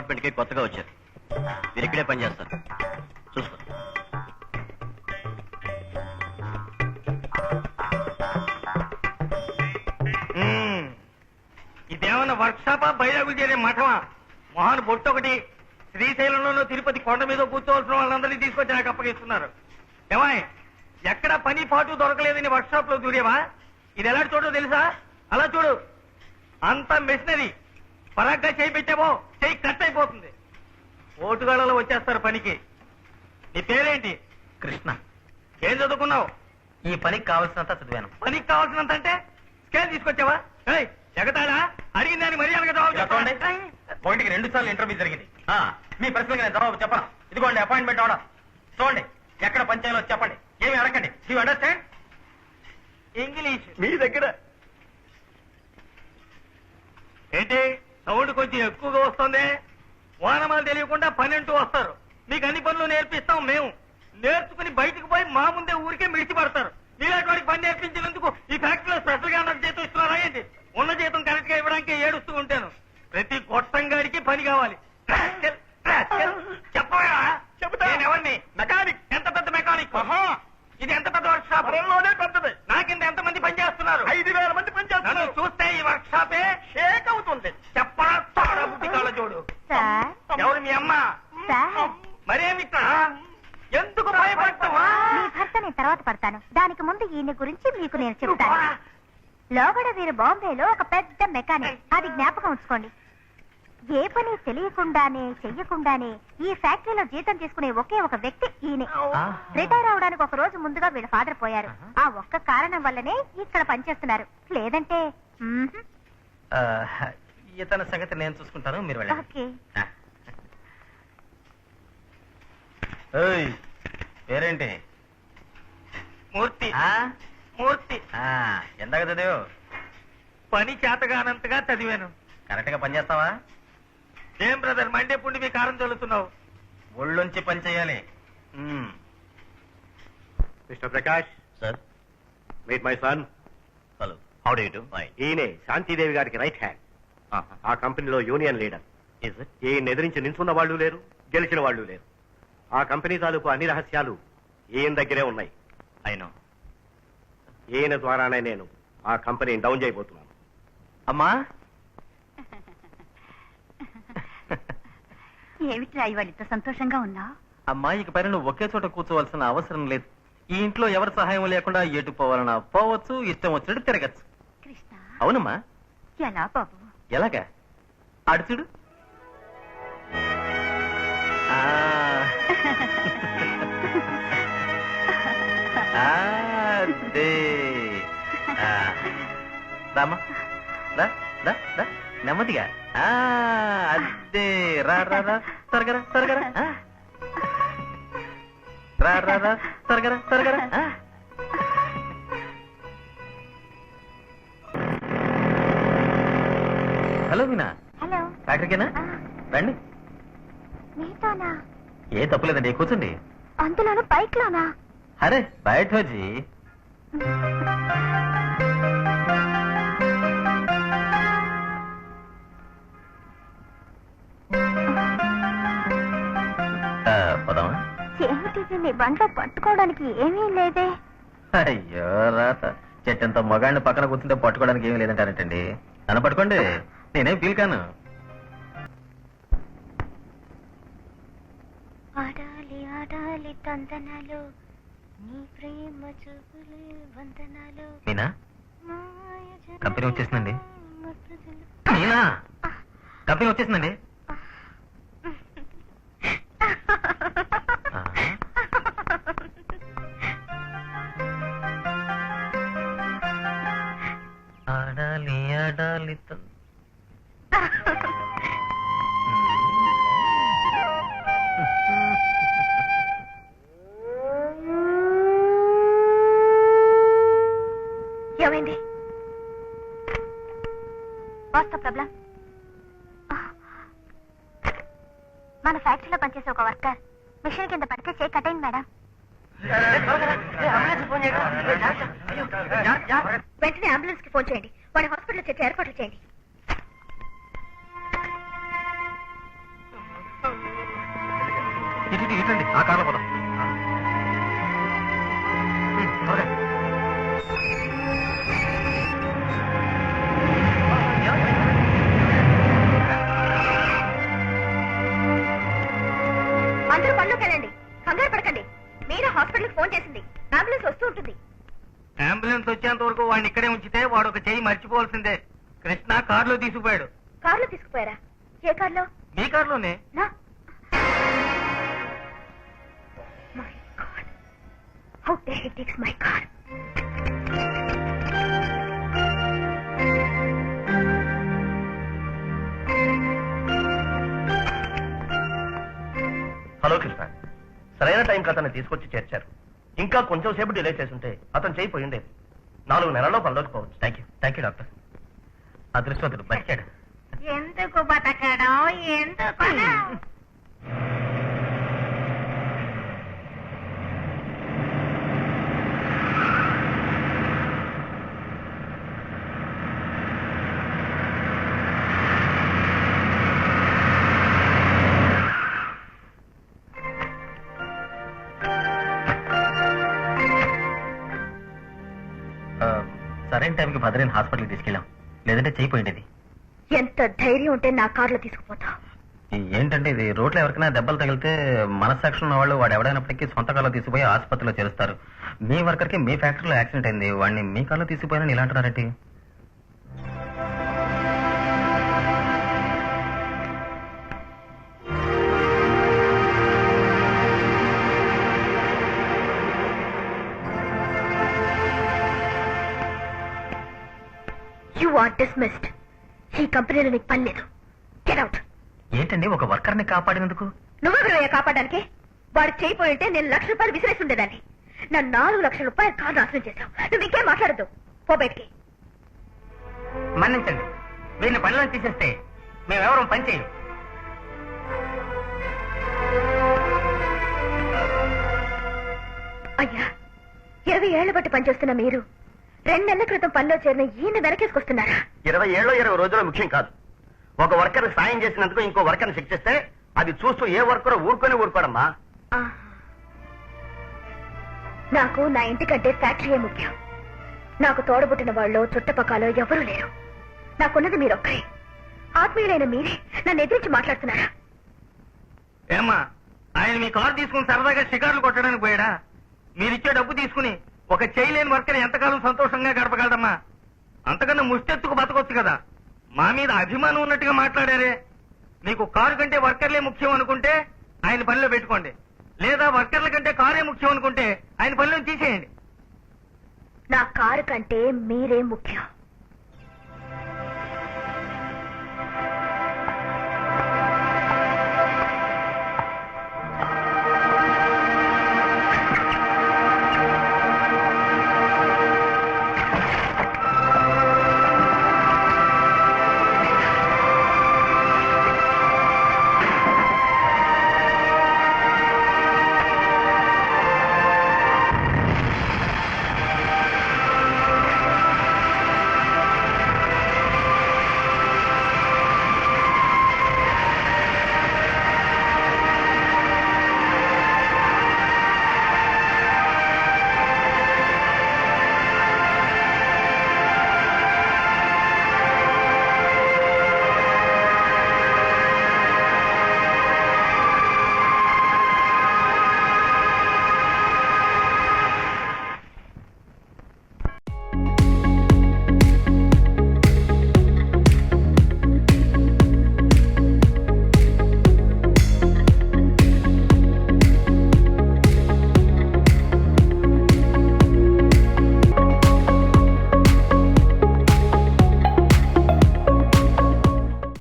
డిపార్ట్మెంట్కి కొత్తగా వచ్చారు. మీరు ఇక్కడే పనిచేస్తారు చూసుకో. ఇదేమన్నా వర్క్ షాపా బైరాగులు చేరే మఠమా? మొహాన్ బొట్టు ఒకటి శ్రీశైలంలోనూ తిరుపతి కొండ మీద కూర్చోవలసిన వాళ్ళందరినీ తీసుకొచ్చి నాకు అప్పగిస్తున్నారు. ఏమాయ్ ఎక్కడ పని పాటు దొరకలేదని వర్క్ షాప్లో దూరేవా ఇది ఎలా చూడో తెలుసా? అలా చూడు. అంత మెషినరీ. పరాగ్గా చేయి పెట్టావో చేయి కట్ అయిపోతుంది. ఓటుగాళ్ళలో వచ్చేస్తారు పనికి. నీ పేరేంటి? కృష్ణ. ఏం చదువుకున్నావు? ఈ పనికి కావలసినంత చదివాను. పనికి కావాల్సినంత అంటే స్కేల్ తీసుకొచ్చావా? అడిగిన దాని మర్యాదగా జవాబు. చెప్పండి. ఒకటికి రెండు సార్లు ఇంటర్వ్యూ జరిగింది. ఆ, మీ ప్రశ్నలకు నేను జవాబు చెప్పను. ఇదిగోండి అపాయింట్మెంట్ ఆర్డర్. చూడండి ఎక్కడ పంచాయలో చెప్పండి ఏమి అడగండి యూ అండర్స్టాండ్ ఇంగ్లీష్ మీ దగ్గర ఏంటి సౌండ్ కొంచెం ఎక్కువగా వస్తుంది వానమాలు తెలియకుండా పని అంటూ వస్తారు మీకు అన్ని పనులు నేర్పిస్తాం మేము నేర్చుకుని బయటకు పోయి మా ముందే ఊరికే మిడిచి పడతారు నీలాంటి వాడికి పని నేర్పించినందుకు ఈ ఫ్యాక్టరీలో స్పెషల్గా నాకు జీతం ఇస్తున్నారా ఏంటి ఉన్న జీతం కరెక్ట్గా ఇవ్వడానికి ఏడుస్తూ ఉంటాను ప్రతి గొట్టంగాడికి పని కావాలి రాస్కెల్, రాస్కెల్. చెప్పవా చెబుతా. నేను ఎవరిని మెకానిక్ ఎంత పెద్ద మెకానిక్ ఇది ఎంత పెద్ద వర్క్ షాప్ పొలంలోనే పెద్దది నాకింద ఎంత మంది పని చేస్తున్నారు ఐదు వేల మంది నన్ను పనిచేస్తున్నారు చూస్తే ఈ వర్క్ షాపే షేక్ అవుతుంది చెప్పరా తోడ బుద్ధి కాళ్ళ చూడు సార్ ఎవరు మీ అమ్మ సార్ మరేమి ఇక్కడ ఎందుకు భయపడతావా మీ భర్త నేను తర్వాత పడతాను దానికి ముందు ఈయన గురించి మీకు నేను చెప్తాను. లోగడ వీరు బాంబేలో ఒక పెద్ద మెకానిక్. అది జ్ఞాపకం ఉంచుకోండి. ఏ పని తెలియకుండానే చెయ్యకుండానే ఈ ఫ్యాక్టరీలో జీతం తీసుకునే ఒకే ఒక వ్యక్తి ఈయనే. రిటైర్ అవడానికి ఒక రోజు ముందుగా వీళ్ళ ఫాదర్ పోయారు. ఆ ఒక్క కారణం వల్లనే ఇక్కడ పనిచేస్తున్నారు. లేదంటే మ్మ్హ్. ఇతని సంగతి నేను చూసుకుంటాను. మీరు వెళ్ళండి. ఓకే. ఏయ్, పేరేంటి? మూర్తి. ఆ? మూర్తి. ఆ, ఎందాక చదివు పని చేతగానంతగా చదివాను. కరెక్ట్గా పనిచేస్తావా ఏం బ్రదర్ మండే పుండి మీ కారం చల్లుతున్నావు. ఒళ్ళుంచి పని చేయాలి. Mister Prakash. Sir? Meet my son. Hello. How do you ఈయనే శాంతిదేవి గారికి రైట్ హ్యాండ్. ఆ. కంపెనీలో యూనియన్ లీడర్. ఈయన ఎదిరించి నిల్చున్న వాళ్ళు లేరు గెలిచిన వాళ్ళు లేరు. ఆ కంపెనీ తాలూకు అన్ని రహస్యాలు ఈయన దగ్గరే ఉన్నాయి. ఈయన ద్వారానే నేను ఆ కంపెనీని డౌన్ చేయబోతున్నాను. అమ్మా? ఏమిట్రా ఇవాళ ఇంత సంతోషంగా ఉన్నా? అమ్మా ఇక పైన నువ్వు ఒకే చోట కూర్చోవలసిన అవసరం లేదు. ఈ ఇంట్లో ఎవరి సహాయం లేకుండా ఎటు పోవాలన్నా పోవచ్చు ఇష్టం వచ్చినట్టు తిరగచ్చు. కృష్ణ. అవునమ్మా. ఎలా బాబు? ఎలాగా? అడు రామ్మా రా రా రా నెమ్మదిగా. అదే రా రా రా రా, రా. రా. హలో మీనా. హలో. ఫ్యాక్టరీకేనా రండి. మీతోనా? ఏ తప్పులేదండి కూర్చోండి. అందులోను బైక్ లోనా అరే బయట వచ్చి పోదామా? ఏమిటిది బంట్లో పట్టుకోవడానికి ఏమీ లేదే. అయ్యో రాత. చెట్టంత మగాడిని పక్కన కూర్చుంటే పట్టుకోవడానికి ఏమీ లేదంటారంటండి? నన్ను పట్టుకోండి. నేనేం ఫీల్ కాను. ఆడాలి ఆడాలి తందనాలు. మీనా కంపెనీ వచ్చేసిందండి. మీనా కంపెనీ వచ్చేసిందండి? What's problem? మన ఫ్యాక్టరీలో పనిచేసే ఒక వర్కర్. మిషన్ కింద పడితే చేయి కట్ అయింది మేడం. వెంటనే అంబులెన్స్కి ఫోన్ చేయండి. వాడి హాస్పిటల్ చేర్చి ఏర్పాట్లు చేయండి. ఇటు ఇటు, ఇటండి ఆ కార్లో పోదాం. వరకు వాడిని ఇక్కడే ఉంచితే వాడు ఒక చెయ్యి మర్చిపోవాల్సిందే. కృష్ణ కారులో తీసుకుపోయాడు. కార్లో తీసుకుపోయారా? ఏ కార్లో? మీ కారులోనే? నా? My god how dare he takes my car hello Krishna. సరైన టైంకి అతన్ని తీసుకొచ్చి చేర్చారు. ఇంకా కొంచెం సేపు డిలే చేసుంటే అతను చేయిపోయి ఉండేది నాలుగు నెలల్లో పనిలోకి పోవచ్చు. Thank you thank you doctor. అదృష్టవంతుడు బతికాడు. ఎందుకు బతకడం? ఎందుకు? సరైన టైంకి భద్రని హాస్పిటల్కి తీసుకెళ్ళాం. లేదంటే చేయిపోయింది ఎంత ధైర్యం ఉంటే నా కార్లో తీసుకుపోతావు ఏంటంటే ఇది రోడ్లో ఎవరికైనా దెబ్బలు తగిలితే మనస్సాక్షి ఉన్న వాళ్ళు వాడు ఎవడైనప్పటికీ సొంత కాల్లో తీసుకుపోయి ఆసుపత్రిలో చేరుస్తారు. మీ వర్కర్కి మీ ఫ్యాక్టరీలో యాక్సిడెంట్ అయింది. వాడిని మీ కాల్లో తీసుకుపోయినా ఇలా ఆర్ డిస్మిస్డ్. ఈ కంపెనీలో నీకు పని లేదు. గెట్ అవుట్ ఏంటండి ఒక వర్కర్ని కాపాడినందుకు? నువ్వెవరయ్యా కాపాడడానికి? వాడు చేయిపోయి ఉంటే నేను లక్ష రూపాయలు విసిరేసి ఉండేదాన్ని. నా నాలుగు లక్షల రూపాయలు కారు నాశనం చేశావు. నువ్వు ఇంకేం మాట్లాడద్దు. పో బయటికి. మన్నించండి. వీరిని పనిలో తీసేస్తే మేమెవరం పని చేయం అయ్యా ఇరవై ఏళ్ళ బట్టి పనిచేస్తున్న మీరు రెండు నెలల క్రితం పనిలో చేరిన ఈయన వెనకేసుకొస్తున్నారా? ఇరవై ఏళ్ళు ఇరవై రోజులు ముఖ్యం కాదు. ఒక వర్కర్ సాయం చేసినందుకు ఇంకో వర్కర్ని శిక్షిస్తే అది చూస్తూ ఏ వర్కర్ ఊరుకొని ఊరుకోడమ్మా. నాకు నా ఇంటికంటే ఫ్యాక్టరీయే ముఖ్యం. నాకు తోడబుట్టిన వాళ్ళు చుట్టపక్కల ఎవరూ లేరు. నాకున్నది మీరొక్కరే. ఆత్మీయులైన మీరే నన్ను ఎదిరించి మాట్లాడుతున్నారా? ఏమ్మా ఆయన మీ కారు తీసుకుని సరదాగా షికార్లు కొట్టడానికి పోయాడా? మీరిచ్చే డబ్బు తీసుకుని ఒక చేయలేని వర్కర్ ఎంతకాలం సంతోషంగా గడపగలదమ్మా అంతకన్నా ముష్టెత్తుకు బతకొచ్చు కదా. మా మీద అభిమానం ఉన్నట్టుగా మాట్లాడారే. మీకు కారు కంటే వర్కర్లే ముఖ్యం అనుకుంటే ఆయన పనిలో పెట్టుకోండి. లేదా వర్కర్ల కంటే కారే ముఖ్యం అనుకుంటే ఆయన పనిలో తీసేయండి. నా కారు కంటే మీరే ముఖ్యం.